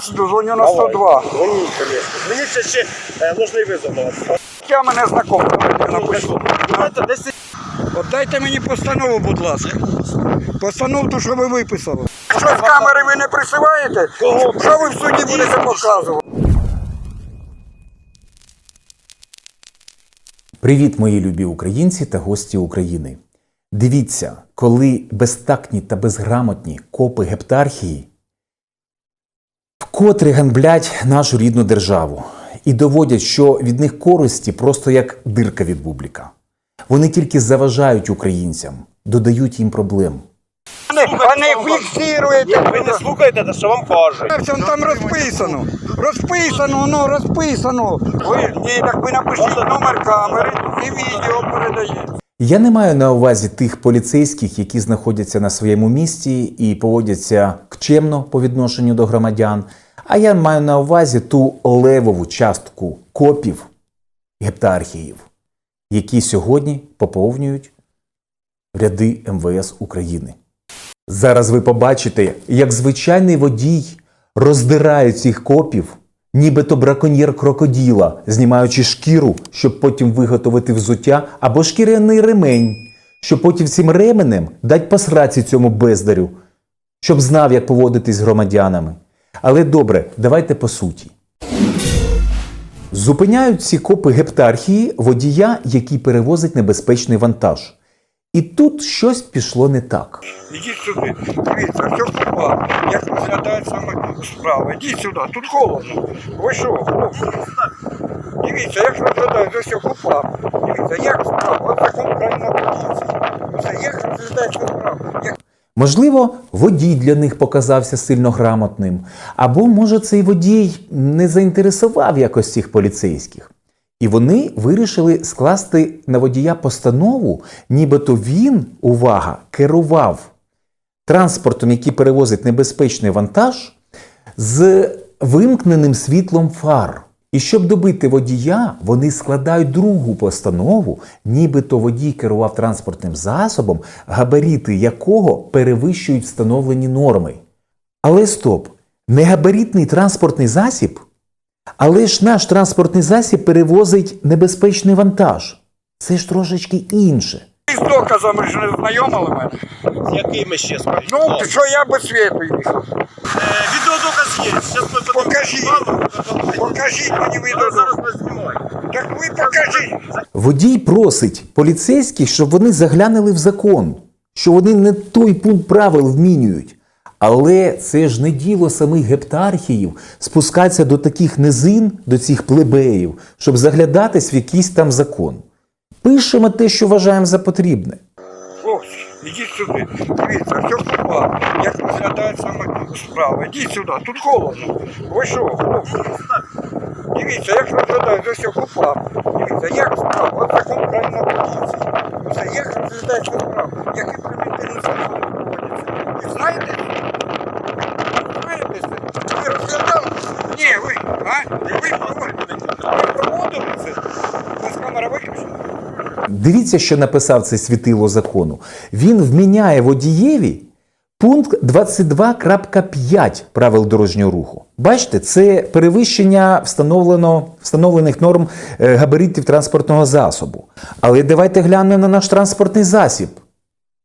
зараз дозвоню на 102. Дзвоніть, звісно. Мені ще ще е, ложний визов на вас. Я мене знакомий. Я напишу. Давайте десь От дайте мені постанову, будь ласка. Постанову, ту, що ви виписали. Що з камери ви не присилаєте? Кого? Що ви в суді будете показувати? Привіт, мої любі українці та гості України. Дивіться, коли безтактні та безграмотні копи гептархії вкотре ганблять нашу рідну державу і доводять, що від них користі просто як дирка від бубліка. Вони тільки заважають українцям, додають їм проблем. Вони, вони фіксуєте. ви не слухаєте, те, що вам кажуть. Там, там розписано. Розписано, воно розписано. Ви, ні, так ви напишіть номер камери і відео передаєте. Я не маю на увазі тих поліцейських, які знаходяться на своєму місці і поводяться кчемно по відношенню до громадян. А я маю на увазі ту левову частку копів гептархіїв, які сьогодні поповнюють ряди МВС України. Зараз ви побачите, як звичайний водій роздирає цих копів, нібито браконьєр крокоділа, знімаючи шкіру, щоб потім виготовити взуття або шкіряний ремень, щоб потім цим ременем дать посраці цьому бездарю, щоб знав, як поводитись з громадянами. Але добре, давайте по суті. Зупиняють ці копи гептархії водія, який перевозить небезпечний вантаж. І тут щось пішло не так. Ідіть сюди. Дивіться, все купа. Як розглядає саме справа. Ідіть сюди, тут холодно. Ви що, хлопці? Дивіться, як розглядають ось все купа. Дивіться, як справа. От закон правильно поліції. Оце як розглядається справа. Можливо, водій для них показався сильно грамотним, або, може, цей водій не заінтересував якось цих поліцейських. І вони вирішили скласти на водія постанову, нібито він, увага, керував транспортом, який перевозить небезпечний вантаж, з вимкненим світлом фар. І щоб добити водія, вони складають другу постанову, нібито водій керував транспортним засобом, габаріти якого перевищують встановлені норми. Але стоп, не габаритний транспортний засіб, але ж наш транспортний засіб перевозить небезпечний вантаж. Це ж трошечки інше. З доказами ж не знайомили мене. З якими ще скажіть? Ну, що я без світу їхав. Е, Відеодоказ є. Щас ми Покажіть. Покажіть мені Але відео. зараз ми знімаємо. Так ви покажіть. Водій просить поліцейських, щоб вони заглянули в закон, що вони не той пункт правил вмінюють. Але це ж не діло самих гептархіїв спускатися до таких низин, до цих плебеїв, щоб заглядатись в якийсь там закон. Пишемо те, що вважаємо за потрібне. Хлопці, ідіть сюди. Дивіться, все купа. Як розглядає саме справа. Ідіть сюди, тут холодно. Ви що, хлопці? Дивіться, як розглядає, за все купа. Дивіться, як справа. От закон правильно поліції. Оце як розглядається справа. Які превентивні закони проводяться. Ви знаєте? Знаєте це? Ви розглядали? Ні, ви, а? Ви проводили? Ви проводили це? У вас камера виключена? Дивіться, що написав це світило закону. Він вміняє водієві пункт 22.5 правил дорожнього руху. Бачите, це перевищення встановлено, встановлених норм е, габаритів транспортного засобу. Але давайте глянемо на наш транспортний засіб.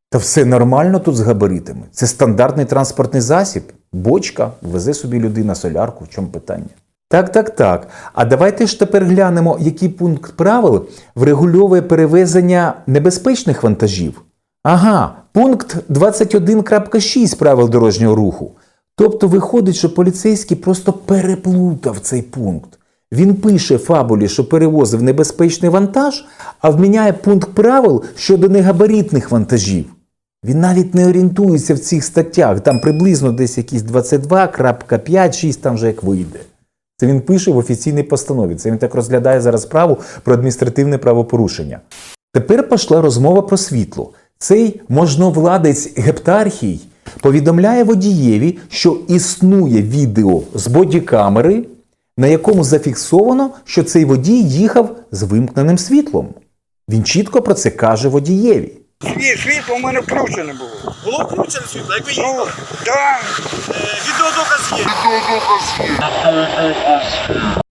Та все нормально тут з габаритами. Це стандартний транспортний засіб. Бочка, везе собі людина солярку, в чому питання? Так, так, так. А давайте ж тепер глянемо, який пункт правил врегульовує перевезення небезпечних вантажів. Ага, пункт 21.6 правил дорожнього руху. Тобто виходить, що поліцейський просто переплутав цей пункт. Він пише фабулі, що перевозив небезпечний вантаж, а вміняє пункт правил щодо негабаритних вантажів. Він навіть не орієнтується в цих статтях. Там приблизно десь якісь 22.5, 6 там вже як вийде. Це він пише в офіційній постанові. Це він так розглядає зараз справу про адміністративне правопорушення. Тепер пішла розмова про світло. Цей можновладець гептархій повідомляє водієві, що існує відео з бодікамери, на якому зафіксовано, що цей водій їхав з вимкненим світлом. Він чітко про це каже водієві. Світ, світло в мене включене було. Було включене світло, як ви Ну, їхали. да. Е, Відеодоказ є.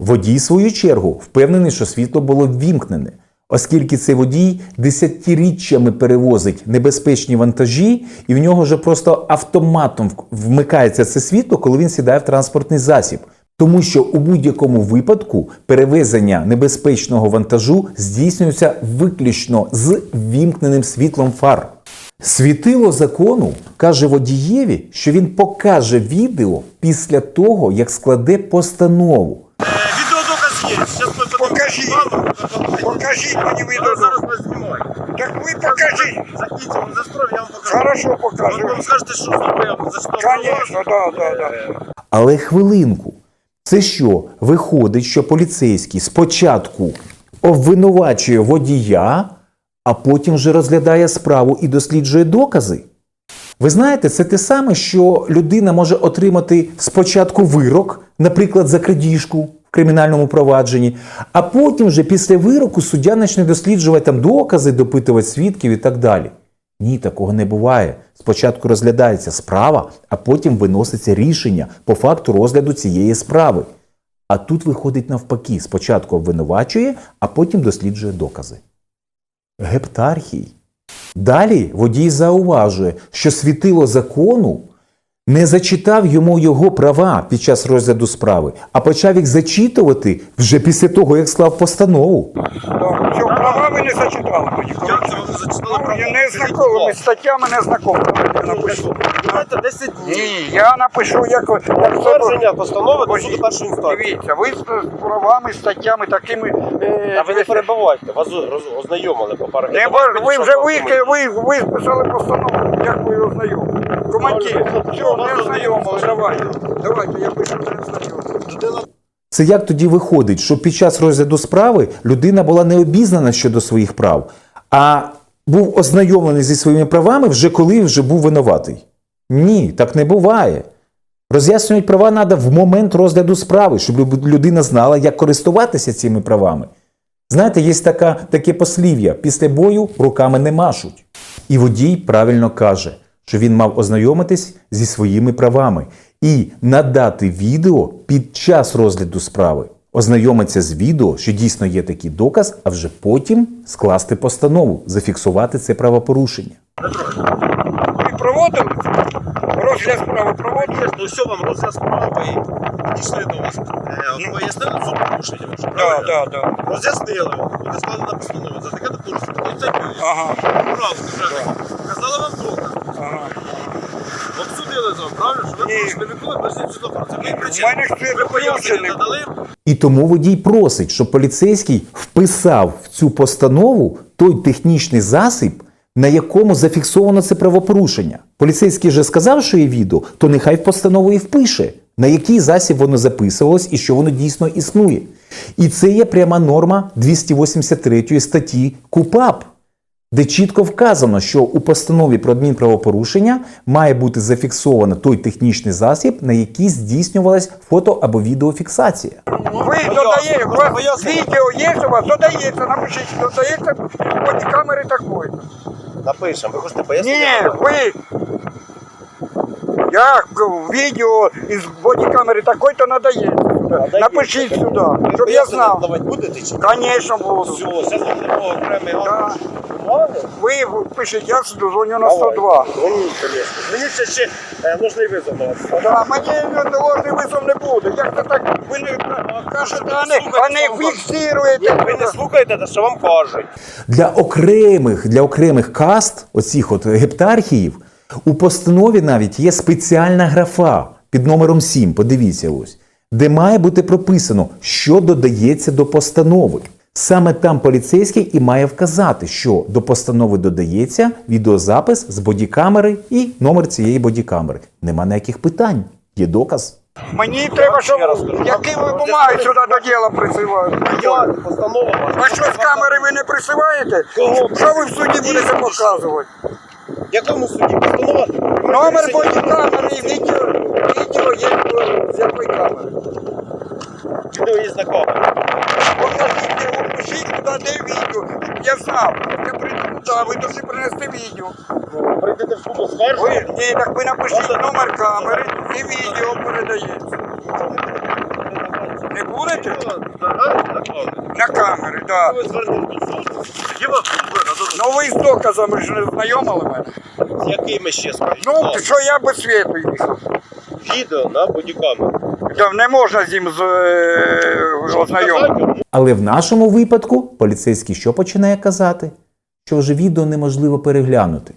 Водій, в свою чергу, впевнений, що світло було ввімкнене, оскільки цей водій десятиріччями перевозить небезпечні вантажі, і в нього вже просто автоматом вмикається це світло, коли він сідає в транспортний засіб. Тому що у будь-якому випадку перевезення небезпечного вантажу здійснюється виключно з ввімкненим світлом фар. Світило закону каже водієві, що він покаже відео після того, як складе постанову. Покажіть. Покажіть мені відео. Так ви покажіть. Покажу. Хорошо покажу. вам скажете, що за що Конечно, да, да, да. Але хвилинку, це що, виходить, що поліцейський спочатку обвинувачує водія, а потім вже розглядає справу і досліджує докази? Ви знаєте, це те саме, що людина може отримати спочатку вирок, наприклад, за крадіжку в кримінальному провадженні, а потім вже після вироку суддя почне досліджувати там докази, допитувати свідків і так далі. Ні, такого не буває. Спочатку розглядається справа, а потім виноситься рішення по факту розгляду цієї справи. А тут виходить навпаки: спочатку обвинувачує, а потім досліджує докази. Гептархій. Далі водій зауважує, що світило закону не зачитав йому його права під час розгляду справи, а почав їх зачитувати вже після того, як склав постанову. Все, права не зачитали тоді. Як це ви не зачитали Ну. Я не знакомий, статтями не знакомий. Я напишу. Знаєте, 10 днів. Ні, я напишу, як, як Затвердження постанови до суду першої інстанції. Дивіться, ви з правами, статтями такими. е, А ви не перебувайте, вас роз- ознайомили по парах. Не бо- ви вже ви, ви, ви списали постанову, як ви його знайомі. Командир, все, не знайомили, давайте. Давайте, я пишу, не знайомий. Це як тоді виходить, що під час розгляду справи людина була не обізнана щодо своїх прав, а був ознайомлений зі своїми правами вже коли вже був винуватий? Ні, так не буває. Роз'яснювати права треба в момент розгляду справи, щоб людина знала, як користуватися цими правами. Знаєте, є така, таке послів'я: після бою руками не машуть. І водій правильно каже, що він мав ознайомитись зі своїми правами і надати відео під час розгляду справи, ознайомитися з відео, що дійсно є такий доказ, а вже потім скласти постанову, зафіксувати це правопорушення. Ви проводили? Розгляд справи проводили? Ну все вам розгляд справи і підійшли до вас. Е, Пояснили суд порушення ваше, Так, правильно? так, так. Роз'яснили вам, буде складена постанова. За таке то порушення. Ну, це Ага, Пожалуйста, правильно. Показали вам доказ. ага. Обсудили з вами, правильно? Що ви Ні. порушили відбули без світлофору. Це ви У мене світ Ви пояснення включений. надали? І тому водій просить, щоб поліцейський вписав в цю постанову той технічний засіб, на якому зафіксовано це правопорушення. Поліцейський же сказав, що є відео, то нехай в постанову і впише, на який засіб воно записувалось і що воно дійсно існує. І це є пряма норма 283 статті КУПАП, де чітко вказано, що у постанові про адмінправопорушення має бути зафіксовано той технічний засіб, на який здійснювалась фото або відеофіксація. Ви додаєте, у вас відео є у вас, додається, напишіть, додається з камери такої. Напишемо. Ви хочете Ні, ви. Я відео із бодікамери такої-то надаєте. Напишіть сюди, щоб я знав. Давати будете чи? Звісно, буду. Все, зараз вам треба окремий? Ви пишіть, я дзвоню на 102. Дзвоніть, звісно. Мені ще ще е, нужний визов на вас. Да, мені ложний визов не буде. Як це так? Ви не кажете, а не, а не фіксуєте. Ви не слухаєте, те, що вам кажуть. Для окремих, для окремих каст, оцих от гептархіїв, у постанові навіть є спеціальна графа під номером 7, подивіться ось, де має бути прописано, що додається до постанови. Саме там поліцейський і має вказати, що до постанови додається відеозапис з бодікамери і номер цієї бодікамери. Нема ніяких питань. Є доказ. Мені треба, щоб які ви бумаги сюди до діла присилаєте. А що з камери ви не присилаєте? Що ви в суді будете показувати? В якому суді постанова? Номер бодікамери і відео, відео є з якої камери. На. Покажіть, опишіть туди, відео, я знав. Я прийду туди, ви повинні принести відео. Прийдете в суд оскаржити. Ви, ні, так ви напишіть номер камери і відео передаєте. Не будете? На камери, так. Суду. Тоді Ну ви з доказами ж не знайомили мене. з якими ще скажіть? Ну, що я без світу їхав. Відео на бодікамеру. Не можна з ним е, ознайомити. Але в нашому випадку поліцейський що починає казати? Що вже відео неможливо переглянути.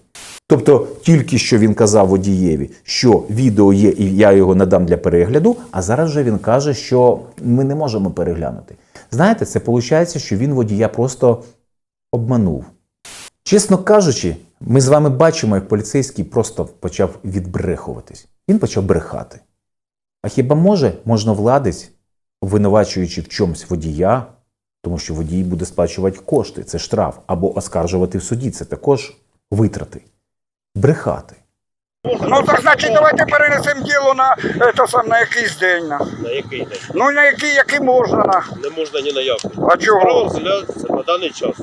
Тобто тільки що він казав водієві, що відео є і я його надам для перегляду, а зараз вже він каже, що ми не можемо переглянути. Знаєте, це виходить, що він водія просто обманув. Чесно кажучи, ми з вами бачимо, як поліцейський просто почав відбрехуватись. Він почав брехати. А хіба може можновладець, обвинувачуючи в чомусь водія, тому що водій буде сплачувати кошти, це штраф, або оскаржувати в суді, це також витрати. Брехати. Ну так значить давайте перенесемо діло на, е, то сам, на якийсь день. На. На який день? Ну на який, який можна. На. Не можна ні на який. А чого? Справа розглядається на даний час.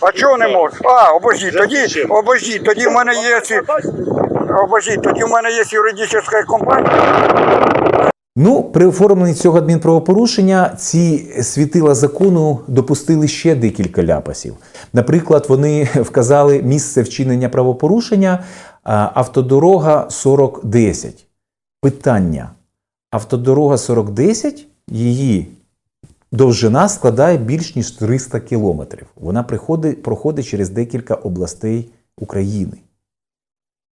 А чого не можна? А, обождіть, Зв'язку тоді, обождіть, тоді в мене є ці, обождіть, тоді в мене є юридична компанія. Ну, при оформленні цього адмінправопорушення ці світила закону допустили ще декілька ляпасів. Наприклад, вони вказали місце вчинення правопорушення автодорога 4010. Питання: автодорога 4010, її довжина складає більш ніж 300 кілометрів. Вона приходить, проходить через декілька областей України.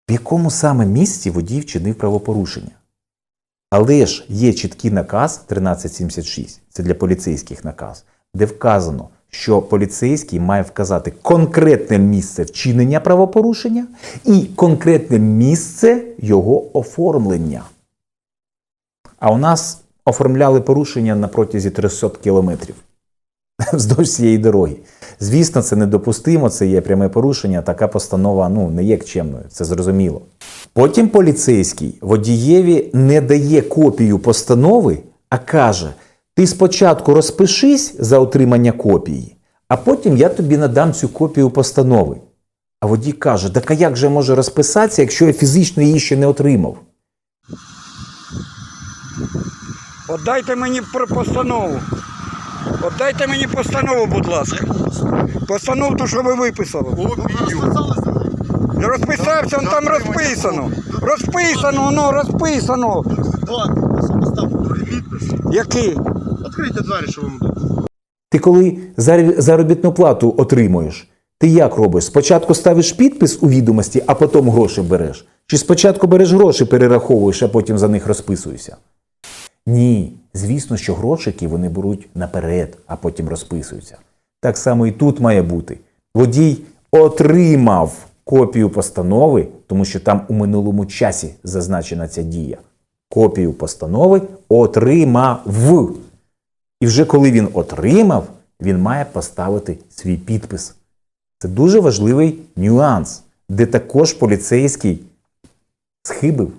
В якому саме місці водій вчинив правопорушення? Але ж є чіткий наказ 1376, це для поліцейських наказ, де вказано, що поліцейський має вказати конкретне місце вчинення правопорушення і конкретне місце його оформлення. А у нас оформляли порушення на протязі 300 кілометрів вздовж цієї дороги. Звісно, це недопустимо, це є пряме порушення. Така постанова ну, не є чемною, це зрозуміло. Потім поліцейський водієві не дає копію постанови, а каже: ти спочатку розпишись за отримання копії, а потім я тобі надам цю копію постанови. А водій каже: так а як же я можу розписатися, якщо я фізично її ще не отримав? От дайте мені постанову. От дайте мені постанову, будь ласка. Постанову ту, що ви виписали. Розписався, он там розписано. Розписано, ну, розписано. Який? Відкрийте двері, що вам. Ти коли заробітну плату отримуєш, ти як робиш? Спочатку ставиш підпис у відомості, а потім гроші береш? Чи спочатку береш гроші, перераховуєш, а потім за них розписуєшся? Ні, звісно, що грошики вони беруть наперед, а потім розписуються. Так само і тут має бути. Водій отримав копію постанови, тому що там у минулому часі зазначена ця дія. Копію постанови отримав. І вже коли він отримав, він має поставити свій підпис. Це дуже важливий нюанс, де також поліцейський схибив.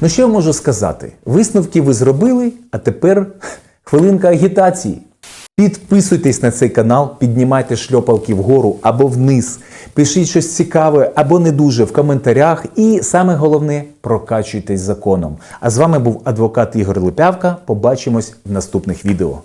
Ну, що я можу сказати? Висновки ви зробили, а тепер хвилинка агітації. Підписуйтесь на цей канал, піднімайте шльопалки вгору або вниз. Пишіть щось цікаве або не дуже в коментарях. І саме головне прокачуйтесь законом. А з вами був адвокат Ігор Липявка. Побачимось в наступних відео.